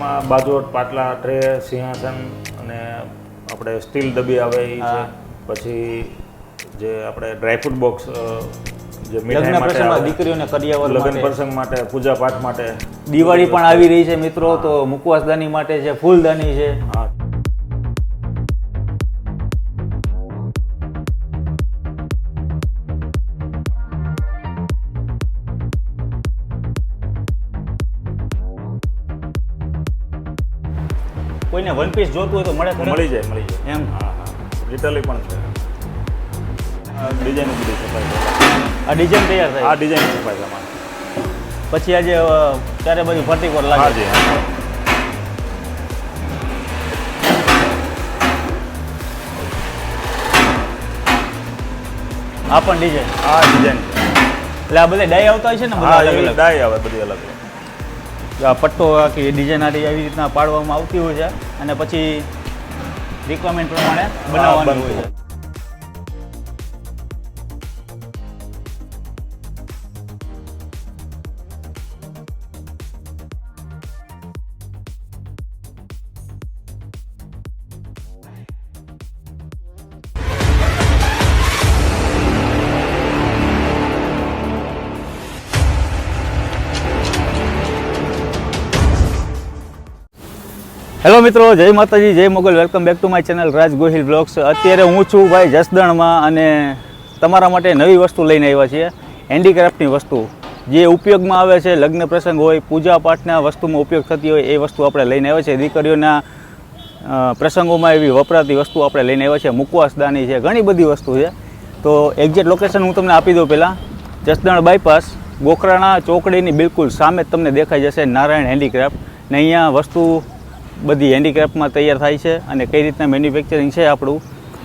એમાં બાજોટ પાટલા ટ્રે સિંહાસન અને આપણે સ્ટીલ ડબ્બી આવે એ છે. પછી જે આપણે ડ્રાયફ્રૂટ બોક્સ જે લગ્ન પ્રસંગમાં દીકરીઓને કરિયાવર લગ્ન પ્રસંગ માટે પૂજા પાઠ માટે. દિવાળી પણ આવી રહી છે મિત્રો તો મુકવાસદાની માટે છે ફૂલદાની છે. કોઈને વન પીસ જોતું હોય તો મળે? મળી જાય મળી જાય. એમ? હા હા. રિટેલી પણ છે. ડિઝાઇન બધી છપાય આ ડિઝાઇન તૈયાર થાય? આ ડિઝાઇન છપાય આમાં પછી આજે ચારે બાજુ ફરતી કોર લાગે? છે આ પણ ડિઝાઇન આ ડિઝાઇન એટલે આ બધા ડાય આવતા હોય છે ને બધા ડાય આવે બધી અલગ અલગ પટ્ટો આખી ડિઝાઇન આરી આવી રીતના પાડવામાં આવતી હોય છે અને પછી રિક્વાયરમેન્ટ પ્રમાણે બનાવવાનું હોય છે. મિત્રો, જય માતાજી, જય Mogal. Welcome back to my channel Raj Gohil blogs. અત્યારે હું છું ભાઈ જસદણમાં અને તમારા માટે નવી વસ્તુ લઈને આવ્યા છીએ. હેન્ડીક્રાફ્ટની વસ્તુ. જે ઉપયોગમાં આવે છે, લગ્ન પ્રસંગ હોય, પૂજા પાઠના વસ્તુમાં ઉપયોગ થતી હોય, એ વસ્તુ આપણે લઈને આવ્યા છે દીકરીઓના પ્રસંગોમાં એવી વપરાતી વસ્તુ આપણે લઈને આવ્યા છે મુકવાસદાની છે, ઘણી બધી વસ્તુ છે. તો એક્ઝેક્ટ લોકેશન હું તમને આપી દઉં પહેલાં. જસદણ બાયપાસ ગોખરાણા ચોકડીની બિલકુલ સામે જ તમને દેખાઈ જશે નારાયણ હેન્ડીક્રાફ્ટ ને અહીંયા વસ્તુ બધી હેન્ડીક્રાફ્ટમાં તૈયાર થાય છે અને કઈ રીતના મેન્યુફેક્ચરિંગ છે આપણું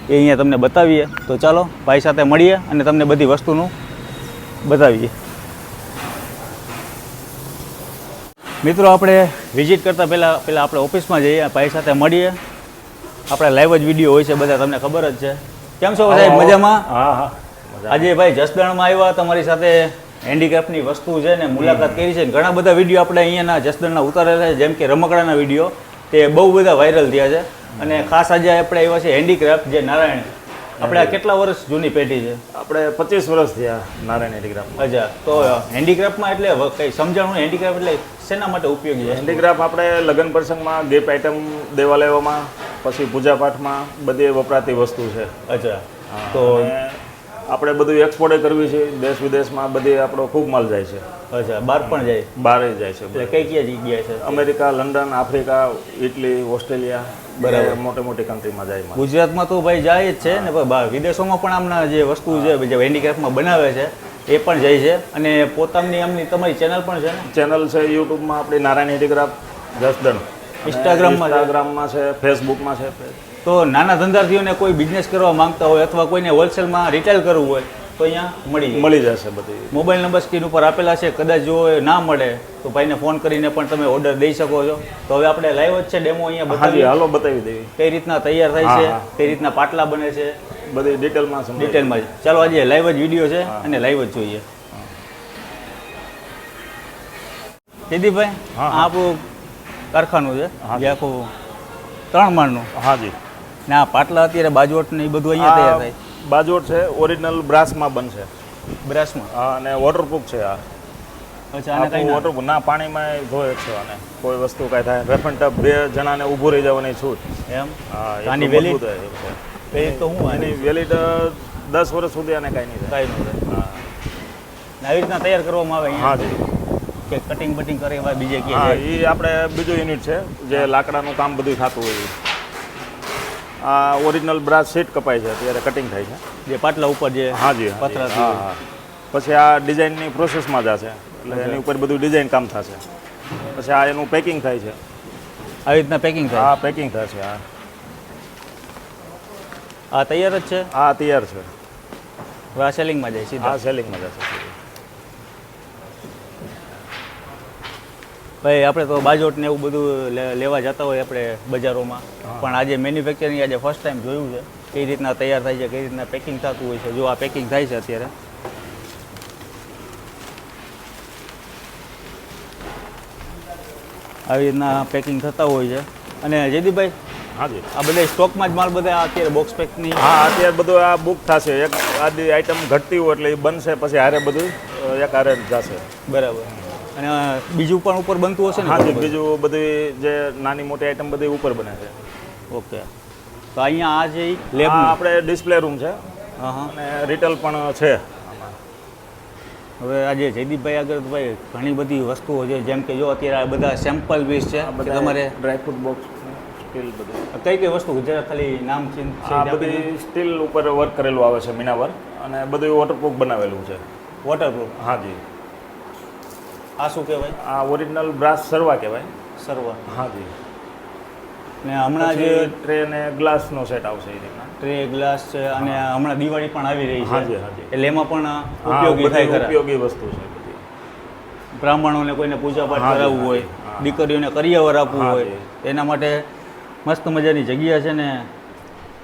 એ અહીંયા તમને બતાવીએ. તો ચાલો ભાઈ સાથે મળીએ અને તમને બધી વસ્તુનું બતાવીએ. મિત્રો આપણે વિઝિટ કરતાં પહેલાં પહેલાં આપણે ઓફિસમાં જઈએ ભાઈ સાથે મળીએ. આપણે લાઈવ જ વીડિયો હોય છે બધા તમને ખબર જ છે. કેમ છો સાહેબ મજામાં? હા હા. આજે ભાઈ જસદણમાં આવ્યા તમારી સાથે હેન્ડીક્રાફ્ટની વસ્તુ છે ને મુલાકાત કરી છે. ઘણા બધા વીડિયો આપણે અહીંયાના જસદણના ઉતારેલા છે જેમ કે રમકડાના વીડિયો તે બહુ બધા વાયરલ થયા છે. અને ખાસ આજે આપણે આવ્યા છે હેન્ડીક્રાફ્ટ જે નારાયણ. આપણે આ કેટલા વર્ષ જૂની પેઢી છે? આપણે પચીસ વર્ષ થયા નારાયણ હેન્ડીક્રાફ્ટ અચ્છા તો હેન્ડીક્રાફ્ટમાં એટલે કંઈ સમજાણું હેન્ડીક્રાફ્ટ એટલે શેના માટે ઉપયોગી છે? હેન્ડીક્રાફ્ટ આપણે લગ્ન પ્રસંગમાં ગિફ્ટ આઇટમ દેવા લેવામાં પછી પૂજા પાઠમાં બધી વપરાતી વસ્તુ છે. અચ્છા તો આપણે બધું એક્સપોર્ટ કરવી છે. દેશ વિદેશમાં બધી આપણો ખૂબ માલ જાય છે. અચ્છા બહાર પણ જાય? બહાર જાય છે. એટલે કઈ કઈ જગ્યાએ છે? America London Africa Italy Australia બરાબર. મોટી મોટી કન્ટ્રીમાં જાય. ગુજરાતમાં તો ભાઈ જાય જ છે ને બહાર વિદેશોમાં પણ આમના જે વસ્તુ છે જે હેન્ડીક્રાફ્ટમાં બનાવે છે એ પણ જાય છે. અને પોતાની આમની તમારી ચેનલ પણ છે ને? ચેનલ છે યુટ્યુબમાં આપણી નારાયણ હેન્ડીક્રાફ્ટ જસદણ. ઇન્સ્ટાગ્રામમાં? ઇન્સ્ટાગ્રામમાં છે? ફેસબુકમાં છે. તો નાના ધંધાર્થીઓને કોઈ બિઝનેસ કરવા માંગતા હોય અથવા કોઈને હોલસેલમાં રિટેલ કરવું હોય તો અહીંયા મળી મળી જશે બધી. મોબાઈલ નંબર સ્ક્રીન ઉપર આપેલા છે કદાચ જો એ ના મળે તો ભાઈને ફોન કરીને પણ તમે ઓર્ડર દઈ શકો છો. તો હવે આપણે લાઈવ જ છે ડેમો અહીંયા બતાવી હાલો બતાવી દેવી કઈ રીતના તૈયાર થાય છે કઈ રીતના પાટલા બને છે. બધી ડિટેલમાં ડિટેલમાં ચાલો આજે લાઈવ જ વીડિયો છે અને લાઈવ જ જોઈએ. દીદીભાઈ આપણું કારખાનું છે જે. આખું ત્રણ માળનું. હાજી ને પાટલા અત્યારે બાજવટ ને એ બધું અહીંયા તૈયાર થાય. બાજોટ છે ઓરિજિનલ બ્રાસમાં બનશે બ્રાસમાં? હા અને વોટરપ્રૂફ છે આ. અચ્છા આને કઈ ના? વોટરપ્રૂફ ના પાણીમાં ધોય છે આને. કોઈ વસ્તુ કાંઈ થાય. એન્ડ ટફ બે જણાને ઊભું રહી જવાની છૂટ. એમ? હા આની છે. પેલી તો હું આની? વેલિડ દસ વર્ષ સુધી આને કાંઈ નહીં થાય કાંઈ નહીં થાય. આવી રીતના તૈયાર કરવામાં આવે હા જી. કે કટિંગ બટિંગ કરે એવા બીજે કે હા એ આપણે બીજું યુનિટ છે જે લાકડાનું કામ બધું થતું હોય એ. આ ઓરિજિનલ બ્રાસ સેટ કપાય છે અત્યારે કટિંગ થાય છે. જે પાટલા ઉપર જે હા જી પથરા હા હા. પછી આ ડિઝાઇનની પ્રોસેસમાં જશે. એટલે એની ઉપર બધું ડિઝાઇન કામ થશે. પછી આ એનું પેકિંગ થાય છે. આવી રીતના પેકિંગ થાય? હા પેકિંગ થશે હા. આ તૈયાર જ છે? હા તૈયાર છે. હવે આ સેલિંગમાં જાય છે હા સેલિંગમાં જશે ભાઈ આપણે તો બાજોટ ને એવું બધું લેવા જતા હોય આપણે બજારોમાં. પણ આજે મેન્યુફેક્ચરિંગ આજે ફર્સ્ટ ટાઈમ જોયું છે. કઈ રીતના તૈયાર થાય છે કઈ રીતના પેકિંગ થતું હોય છે. જો આ પેકિંગ થાય છે અત્યારે. આવી રીતના પેકિંગ થતા હોય છે. અને જયદીપભાઈ હાજી. આ બધા સ્ટોકમાં જ માલ બધા અત્યારે બોક્સ પેકની હા અત્યારે બધું આ બુક થશે. એક આદિ આઈટમ ઘટતી હોય એટલે એ બનશે પછી હારે બધું એક હારે જશે. બરાબર. અને બીજું પણ ઉપર બનતું હશે ને? હાજી બીજું બધી જે નાની મોટી આઈટમ બધી ઉપર બને છે. ઓકે. તો અહીંયા આ જે લેબ આપણે ડિસ્પ્લે રૂમ છે. હા હા. અને રિટેલ પણ છે. હવે આજે જયદીપભાઈ આગળભાઈ ઘણી બધી વસ્તુઓ છે જેમ કે જો અત્યારે આ બધા સેમ્પલ બેઝ છે તમારે ડ્રાયફ્રૂટ બોક્સ સ્ટીલ બધું. કઈ કઈ વસ્તુ ગુજરાત ખાલી નામ આ બધી સ્ટીલ ઉપર વર્ક કરેલું આવે છે મીનાવર. અને બધું વોટરપ્રૂફ બનાવેલું છે. વોટરપ્રૂફ હાજી આ શું કહેવાય? આ ઓરિજિનલ બ્રાસ સરવા કહેવાય. સર્વ. હાજી ને હમણાં જે જે ટ્રે ને ગ્લાસનો સેટ આવશે એ રીતના ટ્રે ગ્લાસ છે અને હમણાં દિવાળી પણ આવી રહી છે. હાજી હાજી એટલે એમાં પણ ઉપયોગી થાય ખરા. ઉપયોગી વસ્તુ છે બધી. બ્રાહ્મણોને કોઈને પૂજા પાઠ કરાવવું હોય દીકરીઓને કરિયાવર આપવું હોય એના માટે મસ્ત મજાની જગ્યા છે ને.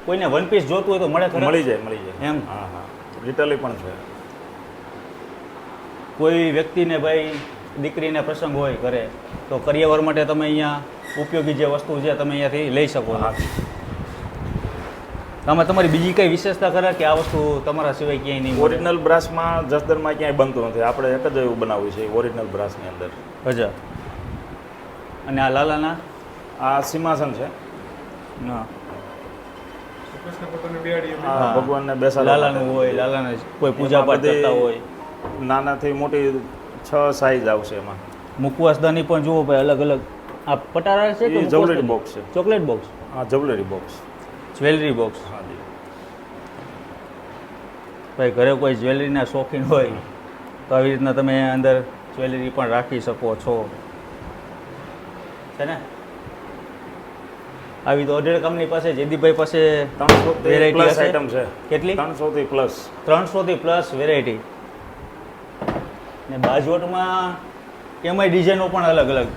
કોઈને વન પીસ જોતું હોય તો મળે ખરા? મળી જાય મળી જાય. એમ? હા હા. રિટેલ પણ છે. કોઈ વ્યક્તિને ભાઈ દીકરીને પ્રસંગ હોય ઘરે તો કરિયાવર માટે તમે અહીંયા ઉપયોગી જે વસ્તુ છે તમે અહીંયાથી લઈ શકો છો. આમાં તમારી બીજી કઈ વિશેષતા ખરા કે આ વસ્તુ તમારા સિવાય ક્યાંય નહીં? ઓરિજિનલ બ્રાસમાં જસદરમાં ક્યાંય બનતું નથી. આપણે એક જ એવું બનાવ્યું છે ઓરિજિનલ બ્રાસની અંદર. અચ્છા. અને આ લાલાના? આ સિંહાસન છે. ના હા. ભગવાનને બેસા લાલાનું હોય લાલાને કોઈ પૂજા પાઠ કરતા હોય. નાનાથી મોટી છ સાઈઝ આવશે એમાં. મુકવાસદાની પણ જુઓ ભાઈ અલગ અલગ. આ પટારા છે કે એ બોક્સ છે. ચોકલેટ બોક્સ હા જ્વેલરી બોક્સ જ્વેલરી બોક્સ હાજી ભાઈ ઘરે કોઈ જ્વેલરીના શોખીન હોય તો આવી રીતના તમે અંદર જ્વેલરી પણ રાખી શકો છો. છે ને? આવી તો અઢેર કંપની પાસે જયદીપભાઈ પાસે ત્રણસો વેરાયટી આઈટમ છે. કેટલી? ત્રણસો થી પ્લસ ત્રણસોથી પ્લસ વેરાયટી ને બાજોટમાં એમાંય ડિઝાઇનો પણ અલગ અલગ.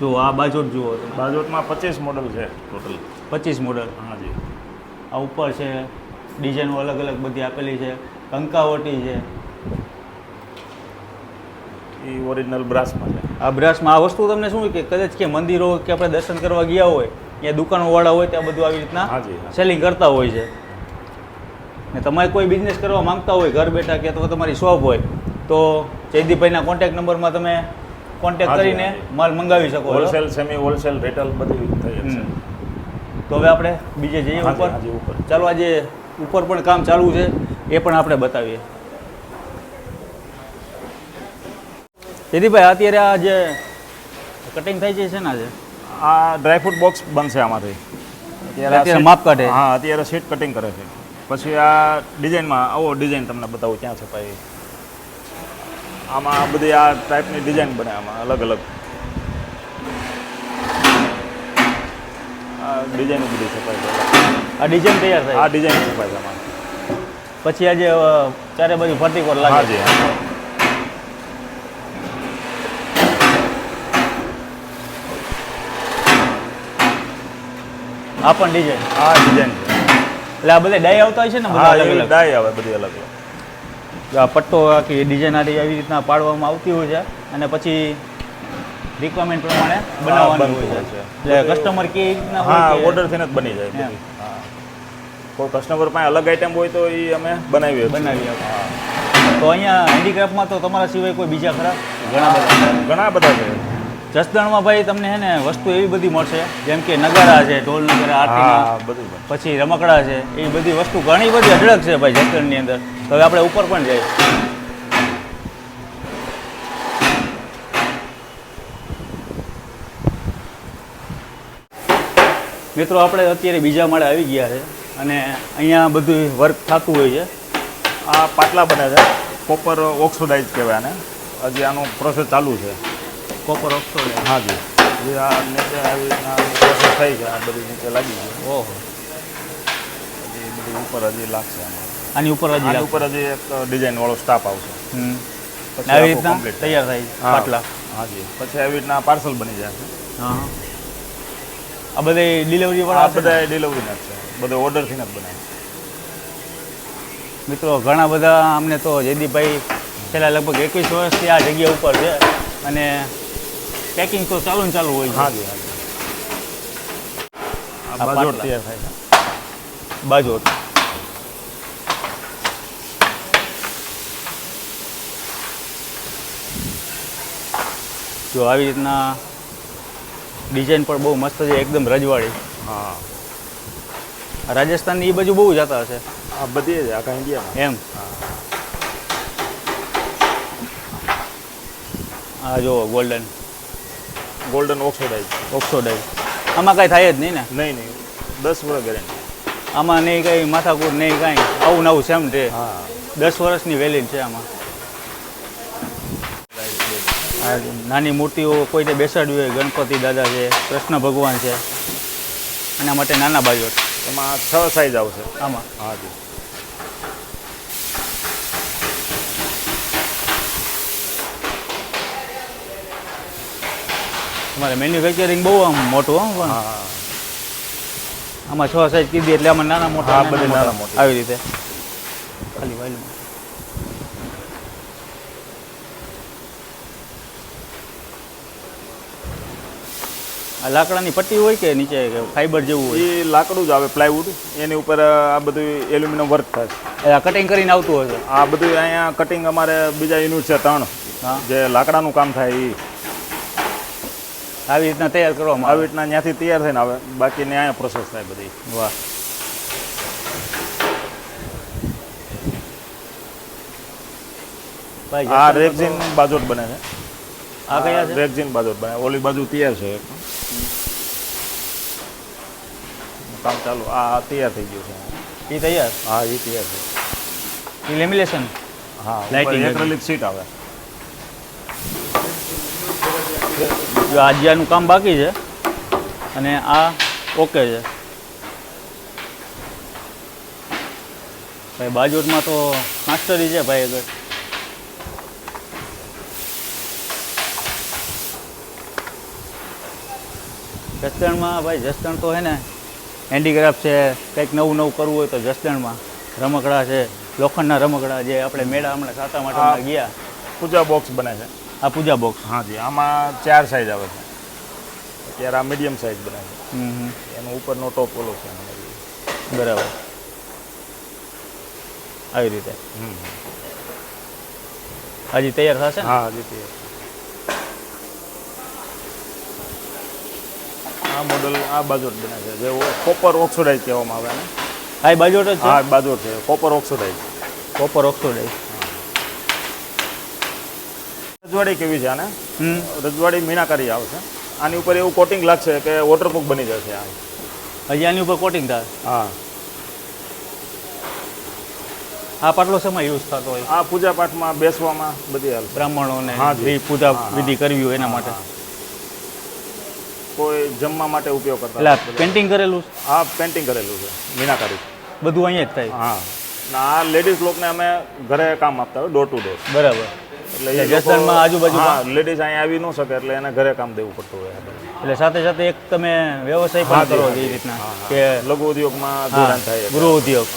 જુઓ આ બાજોટ જુઓ તમે. બાજોટમાં પચીસ મોડલ છે ટોટલ પચીસ મોડલ હાજી આ ઉપર છે ડિઝાઇનો અલગ અલગ બધી આપેલી છે કંકાવટી છે. એ ઓરિજિનલ બ્રાસમાં છે. આ બ્રાસમાં આ વસ્તુ તમને શું કે કદાચ કે મંદિરો કે આપણે દર્શન કરવા ગયા હોય ત્યાં દુકાનોવાળા હોય ત્યાં બધું આવી રીતના હાજી હા. સેલિંગ કરતા હોય છે. ને તમારે કોઈ બિઝનેસ કરવા માંગતા હોય ઘર બેઠા કે અથવા તમારી શોપ હોય તો જયદીપભાઈના કોન્ટેક્ટ નંબરમાં તમે કોન્ટેક્ટ કરીને માલ મંગાવી શકો હોલસેલ સેમી હોલસેલ રિટેલ બધું થઈ છે તો હવે આપણે બીજે જઈએ ઉપર. ચાલો આજે ઉપર પણ કામ ચાલુ છે. એ પણ આપણે બતાવીએ. જયદીપભાઈ અત્યારે આ જે કટિંગ થઈ છે છે ને આજે આ ડ્રાયફ્રૂટ બોક્સ બનશે આમાંથી. અત્યારે માપ કાઢે. હા અત્યારે સીટ કટિંગ કરે છે. પછી આ ડિઝાઇનમાં આવો ડિઝાઇન તમને બતાવું ક્યાં છપાય આમાં આ બધી આ ટાઈપની ડિઝાઇન બને આમાં અલગ અલગ. આ ડિઝાઇન બધી છપાય છે આ ડિઝાઇન તૈયાર થાય આ ડિઝાઇન છપાય છે આમાં. પછી આજે ચારે બાજુ ફરતી કોટ લાગે? છે. આ પણ ડિઝાઇન આ ડિઝાઇન એટલે આ બધા ડાય આવતા હોય છે ને બધા અલગ અલગ? ડાય આવે બધી અલગ અલગ. પટ્ટો આખી ડિઝાઇન આડી આવી રીતના પાડવામાં આવતી હોય છે અને પછી રિક્વાયરમેન્ટ પ્રમાણે બનાવવાનું હોય છે. એટલે કસ્ટમર કે રીતના હા ઓર્ડર થઈને જ બની જાય. હા. કોઈ કસ્ટમર પાસે અલગ આઈટમ હોય તો એ અમે બનાવીએ બનાવીએ તો અહીંયા હેન્ડીક્રાફ્ટમાં તો તમારા સિવાય કોઈ બીજા ખરા? ઘણા બધા ઘણા બધા છે. જસદણમાં ભાઈ તમને હે ને વસ્તુ એવી બધી મળશે. જેમ કે નગારા છે ઢોલ નગારા આરતી બધું પછી રમકડા છે એ બધી વસ્તુ ઘણી બધી અઢળક છે ભાઈ જસદણની અંદર. તો હવે આપણે ઉપર પણ જઈએ. મિત્રો આપણે અત્યારે બીજા માળે આવી ગયા છે અને અહીંયા બધું વર્ક થતું હોય છે. આ પાટલા બને છે. કોપર ઓક્સિડાઇઝ કહેવાય આને. હજી આનું પ્રોસેસ ચાલુ છે. કોપર ઓક્સોડ હાજી. હજી આ નીચે આવી પ્રોસેસ થઈ છે આ બધી નીચે લાગી છે. ઓહો. હજી બધી ઉપર હજી લાગશે આમાં. આની ઉપર હજી ઉપર હજી એક ડિઝાઇન વાળો સ્ટાફ આવશે. પછી આવી રીતના complete થાય. તૈયાર હા, જી પછી આવી રીતના પાર્સલ બની છે. હા. આ બધે ડિલિવરી આ વાળા હશે બધા ડિલિવરીના જ છે. બધો ઓર્ડરથી જ બનાવે. મિત્રો ઘણા બધા અમને તો જયદીપભાઈ છેલ્લા લગભગ એકવીસ વર્ષથી આ જગ્યા ઉપર છે અને પેકિંગ તો ચાલુ ને ચાલુ હોય હાજી બાજોટ તૈયાર થાય છે બાજોટ જો આવી રીતના ડિઝાઇન પણ બહુ મસ્ત છે એકદમ રજવાડી હા. રાજસ્થાનની એ બાજુ બહુ જતા હશે. આ બધી જ આખા ઇન્ડિયામાં. એમ. આ જો ગોલ્ડન ગોલ્ડન ઓક્સોડાઈઝ ઓક્સોડાઇઝ આમાં કાંઈ થાય જ નહીં ને? નહીં નહીં. દસ વર્ષ ગેરંટી આમાં નહીં કંઈ માથાકૂટ નહીં કાંઈ. આવું નવું સેમ છે હા. દસ વર્ષની વેલિડ છે આમાં. આ નાની મૂર્તિઓ કોઈને બેસાડવી હોય ગણપતિ દાદા છે કૃષ્ણ ભગવાન છે એના માટે નાના બાજુ એમાં છ સાઈઝ આવશે. આમાં? હાજી તમારે મેન્યુફેક્ચરિંગ બહુ આમ મોટું હો પણ આમાં છ સાઈઝ કીધી એટલે આમાં નાના મોટા હા, બધા નાના મોટા. આવી રીતે. ખાલી વાઇલમાં આ લાકડાની પટ્ટી હોય કે નીચે ફાઈબર જેવું હોય? એ લાકડું જ આવે પ્લાયવુડ એની ઉપર આ બધું એલ્યુમિનિયમ વર્ક થાય. આ કટિંગ કરીને આવતું હોય આ બધું અહીંયા કટિંગ અમારે બીજા યુનિટ છે ત્રણ. જે લાકડાનું કામ થાય એ આવી રીતના તૈયાર કરવામાં આવી. રીતના ત્યાંથી તૈયાર થઈને આવે. બાકીની અહીંયા પ્રોસેસ થાય બધી. વાહ. આ રેગઝીન બાજોટ બને છે. આ કયા છે? રેક્ઝિન બાજોટ બને. ઓલી બાજુ તૈયાર છે. કામ ચાલુ. આ તૈયાર થઈ ગયું છે. એ તૈયાર? હા એ તૈયાર છે. એ લેમિનેશન? હા લાઇટિંગ એક્રેલિક સીટ આવે. જો આજે કામ બાકી છે. અને આ ઓકે છે. ભાઈ બાજુમાં તો માસ્ટરી છે ભાઈ આગળ. જસદણમાં ભાઈ જસદણ તો હે ને હેન્ડીક્રાફ્ટ છે કંઈક નવું નવું કરવું હોય તો જસદણમાં. રમકડા છે લોખંડના રમકડા જે આપણે મેળા હમણાં સાતા માટે. ગયા. પૂજા બોક્સ બને છે. આ પૂજા બોક્સ હાજી આમાં ચાર સાઈઝ આવે છે. અત્યારે આ મીડિયમ સાઈઝ બને છે. એનો ઉપરનો ટોપ ઓલો છે બરાબર. આવી રીતે. હજી તૈયાર થશે? હા હજી તૈયાર આ મોડલ આ બાજોટ બને છે જે કોપર ઓક્સોડાઇઝ કહેવામાં આવે ને હા એ બાજુ જ હા બાજોટ છે કોપર ઓક્સોડાઇઝ કોપર ઓક્સોડાઇઝ રજવાડી કેવી છે આને? રજવાડી મીનાકારી આવશે. આની ઉપર એવું કોટિંગ લાગશે કે વોટરપ્રૂફ બની જશે આ. હજી આની ઉપર કોટિંગ થાય? હા. આ પાટલો સમય યુઝ થતો હોય? આ પૂજા પાઠમાં બેસવામાં બધી હાલ. બ્રાહ્મણોને હા જે. પૂજા હા, હા. વિધિ કરવી હોય એના માટે. કોઈ જમવા માટે ઉપયોગ કરતા એટલે પેન્ટિંગ કરેલું? આ પેન્ટિંગ કરેલું છે. મીનાકારી બધું અહીંયા જ થાય. હા. આ લેડીઝ લોકોને અમે ઘરે કામ આપતા હોય ડોર ટુ ડોર બરાબર. એટલે એ આજુબાજુ લેડીઝ અહીંયા આવી ન શકે એટલે એને ઘરે કામ દેવું પડતું હોય એટલે સાથે સાથે એક તમે વ્યવસાય પણ કરો એ રીતના. કે લઘુ ઉદ્યોગમાં જોડાણ થાય ગૃહ ઉદ્યોગ.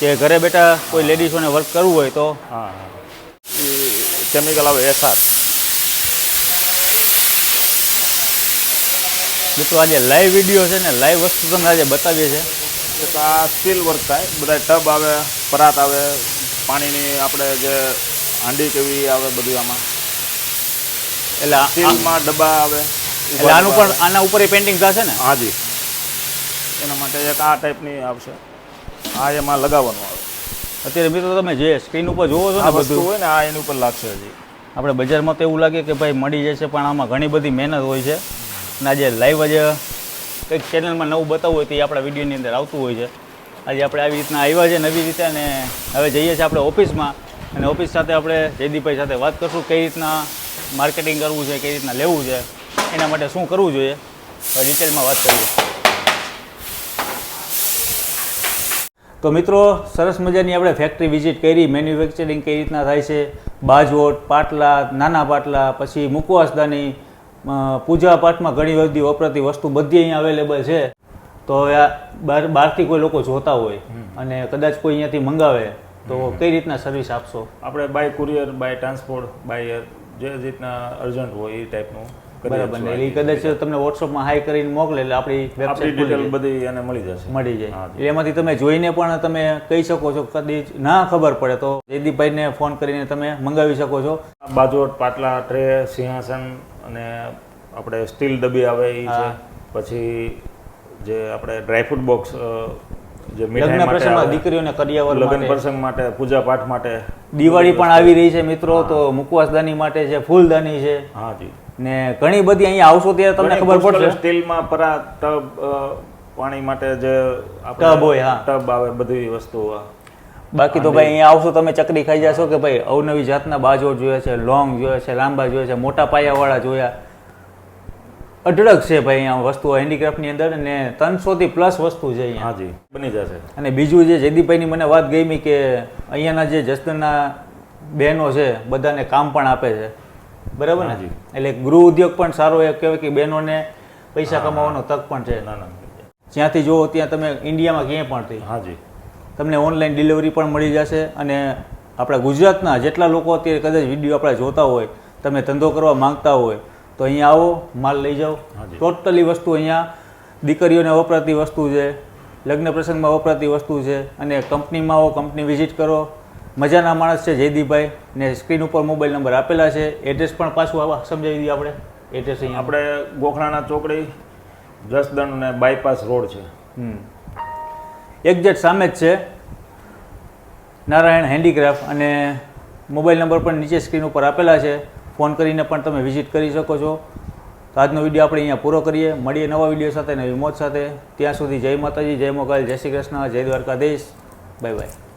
કે ઘરે બેઠા કોઈ લેડીઝોને વર્ક કરવું હોય તો? કેમિકલ આવે એસઆર મિત્રો આજે લાઈવ વીડિયો છે ને લાઈવ વસ્તુ તમને આજે બતાવીએ છે એક આ સ્ટીલ વર્ક થાય બધા ટબ આવે પરાત આવે પાણીની આપણે જે હાંડી કેવી આવે બધું આમાં? એટલે સ્ટીલમાં ડબ્બા આવે એટલે આનું પણ આના ઉપર પેન્ટિંગ થશે ને? હાજી. એના માટે એક આ ટાઈપની આવશે. આ એમાં લગાવવાનું આવે. અત્યારે મિત્રો તમે જે સ્ક્રીન ઉપર જોવો છો ને બધું હોય ને આ એની ઉપર લાગશે હજી. આપણે બજારમાં તો એવું લાગે કે ભાઈ મળી જશે પણ આમાં ઘણી બધી મહેનત હોય છે. અને આજે લાઈવ જ કંઈક ચેનલમાં નવું બતાવવું હોય તો એ આપણા વિડીયોની અંદર આવતું હોય છે. આજે આપણે આવી રીતના આવ્યા છે નવી રીતે અને હવે જઈએ છીએ આપણે ઓફિસમાં અને ઓફિસ સાથે આપણે જયદીપભાઈ સાથે વાત કરશું કઈ રીતના માર્કેટિંગ કરવું છે કઈ રીતના લેવું છે એના માટે શું કરવું જોઈએ ડિટેલમાં વાત કરીએ. તો મિત્રો સરસ મજાની આપણે ફેક્ટરી વિઝિટ કરી મેન્યુફેક્ચરિંગ કઈ રીતના થાય છે બાજવોટ પાટલા નાના પાટલા પછી મુકવાસદાની પૂજા પાઠમાં ઘણી બધી વપરાતી વસ્તુ બધી અહીંયા અવેલેબલ છે. તો હવે આ બહાર બહારથી કોઈ લોકો જોતા હોય અને કદાચ કોઈ અહીંયાથી મંગાવે તો કઈ રીતના સર્વિસ આપશો? આપણે by courier by transport by air જે રીતના અર્જન્ટ હોય એ ટાઈપનું બરાબર. એ કદાચ તમને વોટ્સઅપમાં હાઈ કરીને મોકલે એટલે આપણી વેબસાઇટ ડિટેલ બધી એને મળી જશે. મળી જાય. એટલે એમાંથી તમે જોઈને પણ તમે કહી શકો છો કદી ના ખબર પડે તો જયદીપભાઈને ફોન કરીને તમે મંગાવી શકો છો. બાજોટ પાટલા ટ્રે સિંહાસન અને આપણે સ્ટીલ ડબ્બી આવે એ છે. પછી જે આપણે ડ્રાયફ્રૂટ બોક્સ જે લગ્ન પ્રસંગમાં દીકરીઓને કરિયાવર લગ્ન પ્રસંગ માટે પૂજા પાઠ માટે દિવાળી પણ આવી રહી છે મિત્રો તો મુકવાસદાની માટે છે ફૂલદાની છે. હા જી. ને ઘણી બધી અહીંયા આવશો ત્યારે તમને ખબર પડશે. સ્ટીલમાં પરા ટબ પાણી માટે જે ટબ હોય, હા. ટબ આવે બધી વસ્તુ બાકી તો ભાઈ અહીંયા આવશો તમે ચકરી ખાઈ જશો કે ભાઈ અવનવી જાતના બાજો જોયા છે લોંગ જોયા છે લાંબા જોયા છે મોટા પાયાવાળા જોયા. અઢળક છે ભાઈ અહીંયા વસ્તુઓ હેન્ડીક્રાફ્ટની અંદર અને ત્રણસોથી પ્લસ વસ્તુ છે અહીંયા. હાજી બની જશે. અને બીજું જે જયદીપભાઈની મને વાત ગમી કે અહીંયાના જે જસદણના બહેનો છે બધાને કામ પણ આપે છે. બરાબર ને? હાજી. એટલે ગૃહ ઉદ્યોગ પણ સારો એક કહેવાય કે બહેનોને પૈસા કમાવાનો તક પણ છે. ના ના. જ્યાંથી જુઓ ત્યાં તમે ઇન્ડિયામાં ક્યાંય પણ થઈ હાજી તમને ઓનલાઈન ડિલિવરી પણ મળી જશે અને આપણા ગુજરાતના જેટલા લોકો અત્યારે કદાચ વીડિયો આપણે જોતા હોય તમે ધંધો કરવા માંગતા હોય તો અહીંયા આવો માલ લઈ જાઓ. ટોટલી વસ્તુ અહીંયા દીકરીઓને વપરાતી વસ્તુ છે લગ્ન પ્રસંગમાં વપરાતી વસ્તુ છે અને કંપનીમાં આવો કંપની વિઝિટ કરો. મજાના માણસ છે જયદીભાઈ ને સ્ક્રીન ઉપર મોબાઈલ નંબર આપેલા છે. એડ્રેસ પણ પાછું આવા સમજાવી દઈએ આપણે. એડ્રેસ અહીંયા. આપણે ગોખણાના ચોકડી જસદણ અને બાયપાસ રોડ છે. એક્ઝેક્ટ સામે જ છે. નારાયણ હેન્ડીક્રાફ્ટ અને મોબાઈલ નંબર પણ નીચે સ્ક્રીન ઉપર આપેલા છે. ફોન કરીને પણ તમે વિઝિટ કરી શકો છો. તો આજનો વીડિયો આપણે અહીંયા પૂરો કરીએ. મળીએ નવા વીડિયો સાથે, નવી મોત સાથે. ત્યાં સુધી જય માતાજી, જય મોગલ, જય શ્રી કૃષ્ણ, જય દ્વારકાધીશ. Bye bye.